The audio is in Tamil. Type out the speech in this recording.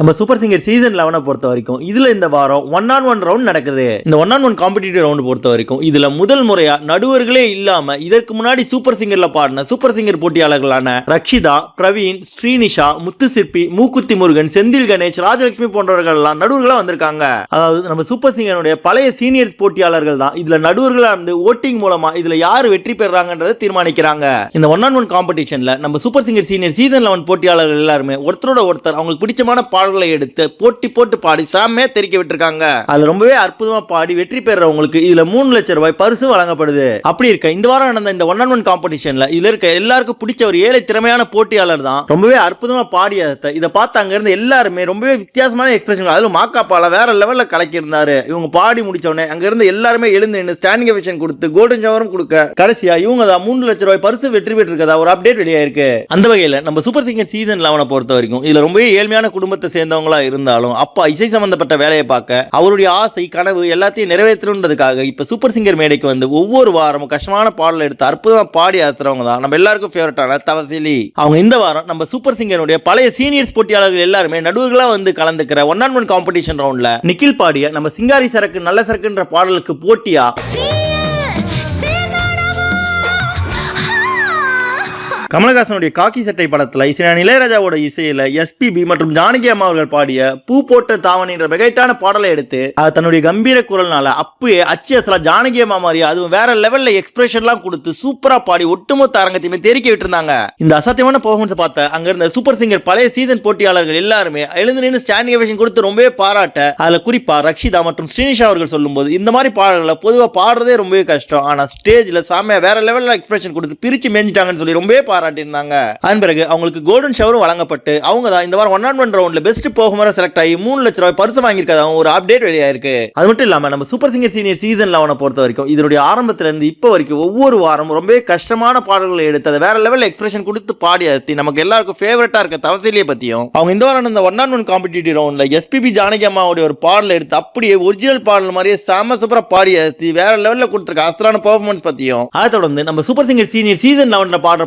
நம்ம சூப்பர் சிங்கர் சீசன் லெவனை பொறுத்த வரைக்கும் இதில் இந்த வாரம் ஒன் ஆன் ஒன் ரவுண்ட் நடக்குது. இந்த one on one competitive round பொறுத்த வரைக்கும் இதில் முதல் முறையாக நடுவர்களே இல்லாமல் இதற்கு முன்னாடி சூப்பர் சிங்கரில் பாடின சூப்பர் சிங்கர் போட்டியாளர்களான ரக்ஷிதா பிரவீன் ஸ்ரீனிஷா முத்து சிற்பி மூக்குத்தி முருகன் செந்தில் கணேஷ் ராஜலட்சுமி போன்றவர்கள்லாம் நடுவர்களாக வந்திருக்காங்க. அதாவது நம்ம சூப்பர் சிங்கருடைய பழைய சீனியர்ஸ் போட்டியாளர்கள் தான் இதில் நடுவர்களாக இருந்து ஓட்டிங் மூலமாக இதில் யார் வெற்றி பெறாங்கன்றதை தீர்மானிக்கிறாங்க. இந்த ஒன் ஆன் ஒன் காம்படிஷனில் நம்ம super singer senior season eleven போட்டியாளர்கள் எல்லாருமே ஒருத்தரோட ஒருத்தர் அவங்களுக்கு பிடிச்சமான பாடல்களை எடுத்து போட்டி போட்டு பாடி சாமே தெரிக்க விட்டுருக்காங்க. அது ரொம்பவே அற்புதமா பாடி வெற்றி பெறவங்களுக்கு இதுல மூணு லட்சம் ரூபாய் பரிசு வழங்கப்படுது. அப்படி இருக்க இந்த வாரம் நடந்த இந்த ஒன் ஆன் ஒன் காம்படிஷன்ல இதுல இருக்க எல்லாருக்கும் பிடிச்ச ஒரு ஏழை திறமையான போட்டியாளர் தான். ரொம்பவே அற்புதமா பாடியதை இதை பார்த்து அங்க இருந்து எல்லாருமே ரொம்பவே வித்தியாசமான எக்ஸ்பிரஷன் அதுல மாக்காப்பால வேற லெவல்ல கலக்கியிருந்தாரு. இவங்க பாடி முடிச்ச உடனே அங்க இருந்து எல்லாருமே எழுந்து நின்று ஸ்டாண்டிங் எவிஷன் கொடுத்து கோல்டன் ஷவரும் கொடுக்க கடைசியா இவங்க தான் மூணு லட்சம் ரூபாய் பரிசு வெற்றி பெற்றிருக்கதா ஒரு அப்டேட் வெளியாயிருக்கு. அந்த வகையில நம்ம சூப்பர் சிங்கர் சீசன் லெவனை பொறுத்த வரைக்கும் இதுல ரொம்பவே ஏழ்மையான குடும்பத்தை சேர்ந்தவங்களா இருந்தாலும் அப்பா இசை சம்பந்தப்பட்ட வேலையை பார்க்க அவருடைய ஆசை கனவு எல்லாத்தையும் நிறைவேற்றணுன்றதுக்காக இப்ப சூப்பர் சிங்கர் மேடைக்கு வந்து ஒவ்வொரு வாரமும் கஷ்டமான பாடல் எடுத்து அற்புதமா பாடி ஆத்துறவங்க தான். நம்ம எல்லாருக்கும் ஃபேவரட்டான தவசிலி. அவங்க இந்த வாரம் நம்ம சூப்பர் சிங்கருடைய பழைய சீனியர்ஸ் போட்டியாளர்கள் எல்லாருமே நடுவர்களா வந்து கலந்துக்கிற ஒன் ஆன் ஒன் காம்படிஷன் ரவுண்ட்ல நிக்கில் பாடிய நம்ம சிங்காரி சரக்கு நல்ல சரக்குன்ற பாடலுக்கு போட்டியா? கமலஹாசனுடைய காக்கி சட்டை படத்தில் இசையான இளையராஜாவோட இசையில எஸ்பிபி மற்றும் ஜானகி அம்மா அவர்கள் பாடிய பூ போட்ட தாவணின்ற மிகைட்டான பாடலை எடுத்து அது தன்னுடைய கம்பீர குரல்னால அப்பயே அச்சு அசலா ஜானகி அம்மா மாதிரி அதுவும் வேற லெவல்ல எக்ஸ்பிரஷன்லாம் கொடுத்து சூப்பரா பாடி ஒட்டுமொத்த அரங்கத்தையுமே தெரிக்க விட்டுருந்தாங்க. இந்த அசாத்தியமான பர்ஃபார்மன்ஸ் பார்த்த அங்க இருந்த சூப்பர் சிங்கர் பழைய சீசன் போட்டியாளர்கள் எல்லாருமே எழுந்து நின்று ஸ்டாண்டிங் ஓவேஷன் கொடுத்து ரொம்பவே பாராட்ட அதுல குறிப்பா ரக்ஷிதா மற்றும் ஸ்ரீனிஷா அவர்கள் சொல்லும்போது இந்த மாதிரி பாடல்களை பொதுவாக பாடுறதே ரொம்பவே கஷ்டம். ஆனா ஸ்டேஜ்ல சாமியா வேற லெவல்ல எக்ஸ்பிரஷன் கொடுத்து பிரிச்சு மேஞ்சிட்டாங்கன்னு சொல்லி ரொம்பவே பாராட்டியிருந்தாங்க அதன் பிறகு அவங்களுக்கு கோல்டன் ஷவரும் வழங்கப்பட்டு அவங்க தான் இந்த வாரம் ஒன் ஆன் ஒன் ரவுண்ட்ல பெஸ்ட் பெர்ஃபார்மரா செலக்ட் ஆகி மூணு லட்ச ரூபாய் பரிசு வாங்கியிருக்கதாகவும் ஒரு அப்டேட் வெளியாயிருக்கு. அது மட்டும் இல்லாம நம்ம சூப்பர் சிங்கர் சீனியர் சீசன் லெவனை பொறுத்த வரைக்கும் இதனுடைய ஆரம்பத்துல இருந்து இப்போ வரைக்கும் ஒவ்வொரு வாரம் ரொம்பவே கஷ்டமான பாடல்களை எடுத்து அதை வேற லெவல் எக்ஸ்பிரஷன் கொடுத்து பாடி அத்தி நமக்கு எல்லாருக்கும் ஃபேவரட்டா இருக்க தவசிலியை பத்தியும் அவங்க இந்த வாரம் இந்த ஒன் ஆன் ஒன் காம்படிட்டிவ் ரவுண்ட்ல எஸ்பிபி ஜானகி அம்மாவுடைய ஒரு பாடல் எடுத்து அப்படியே ஒரிஜினல் பாடல் மாதிரியே செம சூப்பரா பாடி அத்தி வேற லெவல்ல கொடுத்துருக்க அஸ்திரான பெர்ஃபார்மன்ஸ் பத்தியும் அதை தொடர்ந்து நம்ம சூப்பர் சிங்கர் சீனியர் சீசன் லெவன்ல பாடுற